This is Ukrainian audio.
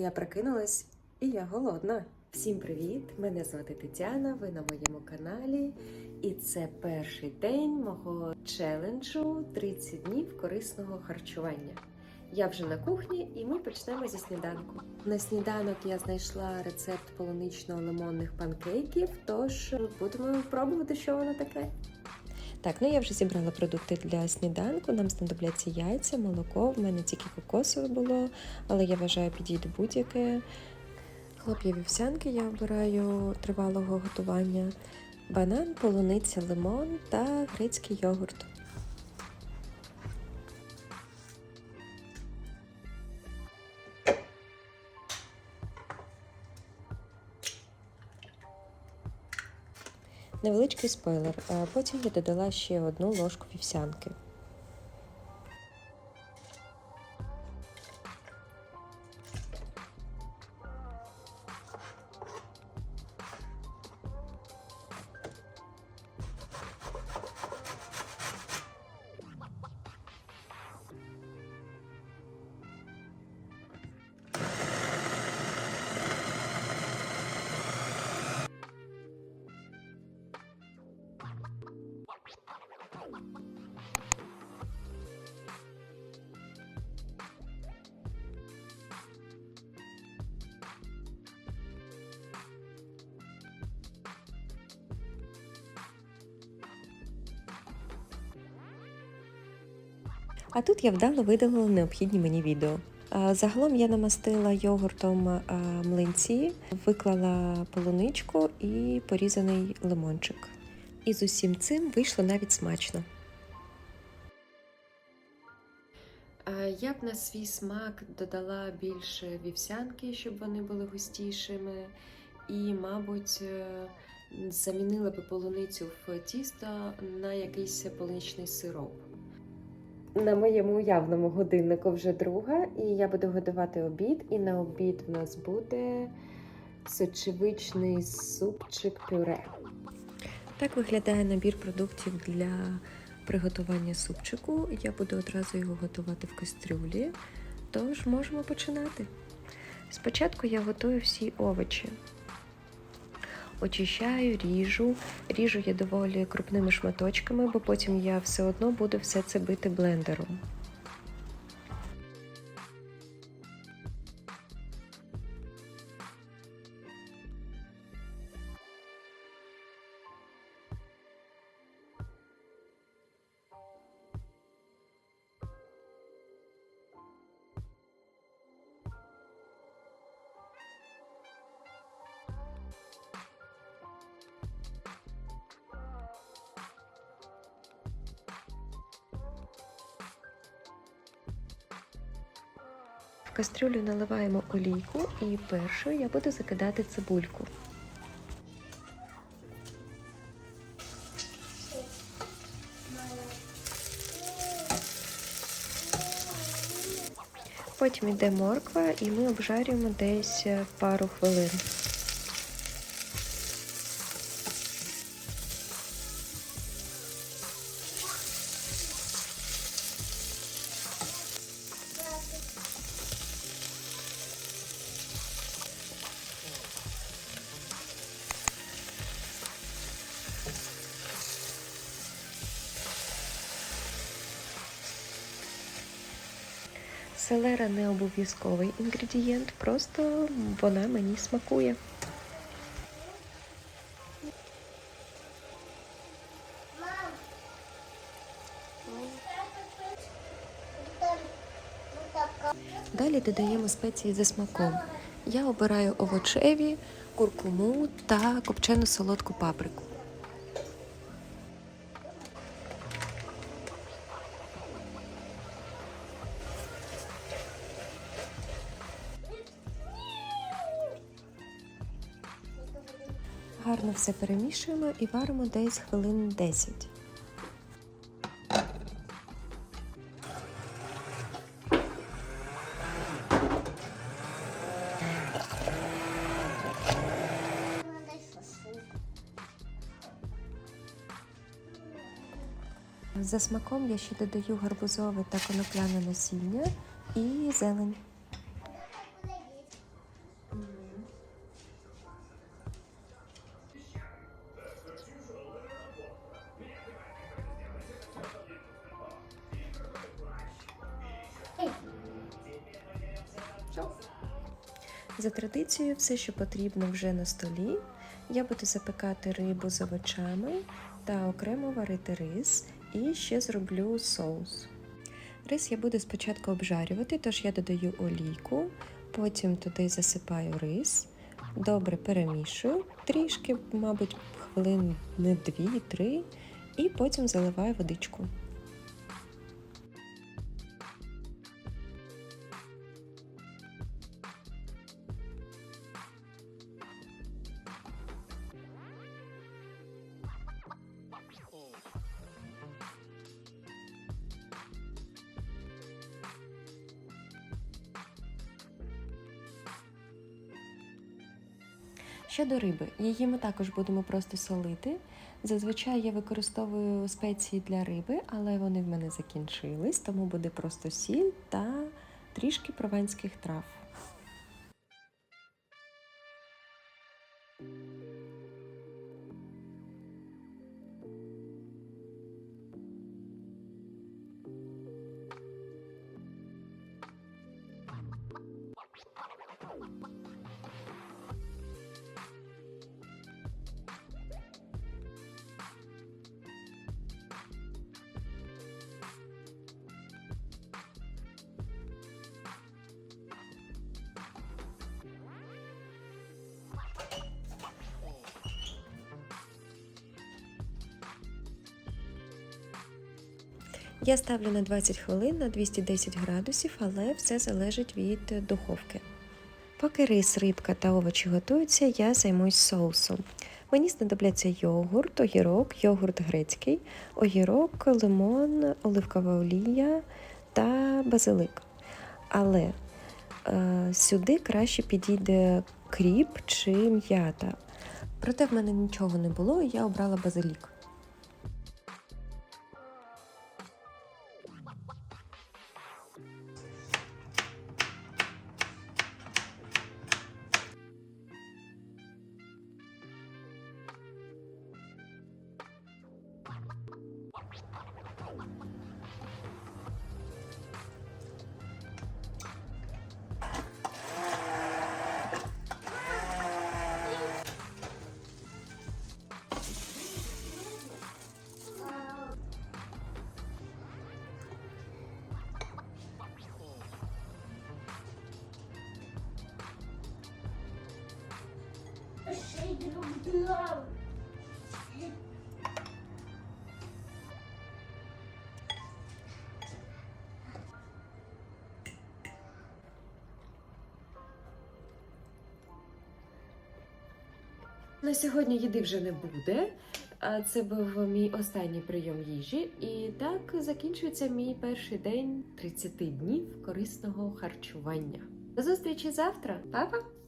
Я прокинулась і я голодна. Всім привіт! Мене звати Тетяна. Ви на моєму каналі, і це перший день мого челенджу 30 днів корисного харчування. Я вже на кухні, і ми почнемо зі сніданку. На сніданок я знайшла рецепт полунично-лимонних панкейків, тож будемо пробувати, що воно таке. Так, ну я вже зібрала продукти для сніданку. Нам знадобляться яйця, молоко. В мене тільки кокосове було, але я вважаю, підійде будь-яке. Хлоп'я вівсянки я обираю тривалого готування, банан, полуниця, лимон та грецький йогурт. Невеличкий спойлер. а Потім я додала ще одну ложку вівсянки. А тут я вдало видалила необхідні мені відео. Загалом я намастила йогуртом млинці, виклала полуничку і порізаний лимончик. І з усім цим вийшло навіть смачно. Я б на свій смак додала більше вівсянки, щоб вони були густішими, і, мабуть, е, замінила би полуницю в тісто на якийсь полуничний сироп. На моєму уявному годиннику вже друга, і я буду готувати обід. І на обід в нас буде сочевичний супчик пюре. Так виглядає набір продуктів для приготування супчику. Я буду одразу його готувати в кастрюлі, тож можемо починати. Спочатку я готую всі овочі. Очищаю, ріжу. Ріжу я доволі крупними шматочками, бо потім я все одно буду все це бити блендером. В кастрюлю наливаємо олійку і першою я буду закидати цибульку. Потім йде морква і ми обжарюємо десь пару хвилин. Селера не обов'язковий інгредієнт, просто вона мені смакує. Далі додаємо спеції за смаком. Я обираю овочеві, куркуму та копчену солодку паприку. Гарно все перемішуємо і варимо десь хвилин 10. За смаком я ще додаю гарбузове та конопляне насіння і зелень. За традицією, все, що потрібно, вже на столі. Я буду запекати рибу з овочами та окремо варити рис, і ще зроблю соус. Рис я буду спочатку обжарювати, тож я додаю олійку, потім туди засипаю рис, добре перемішую, трішки, мабуть, хвилин не дві-три, і потім заливаю водичку. Щодо риби, її ми також будемо просто солити. Зазвичай я використовую спеції для риби, але вони в мене закінчились, тому буде просто сіль та трішки прованських трав. Я ставлю на 20 хвилин на 210 градусів, але все залежить від духовки. Поки рис, рибка та овочі готуються, я займусь соусом. Мені знадобляться йогурт, огірок, йогурт грецький, огірок, лимон, оливкова олія та базилик. Але е, сюди краще підійде кріп чи м'ята. Проте в мене нічого не було, і я обрала базилік. На сьогодні їди вже не буде. А Це був мій останній прийом їжі, і так закінчується мій перший день 30 днів корисного харчування. До зустрічі завтра, Па-па!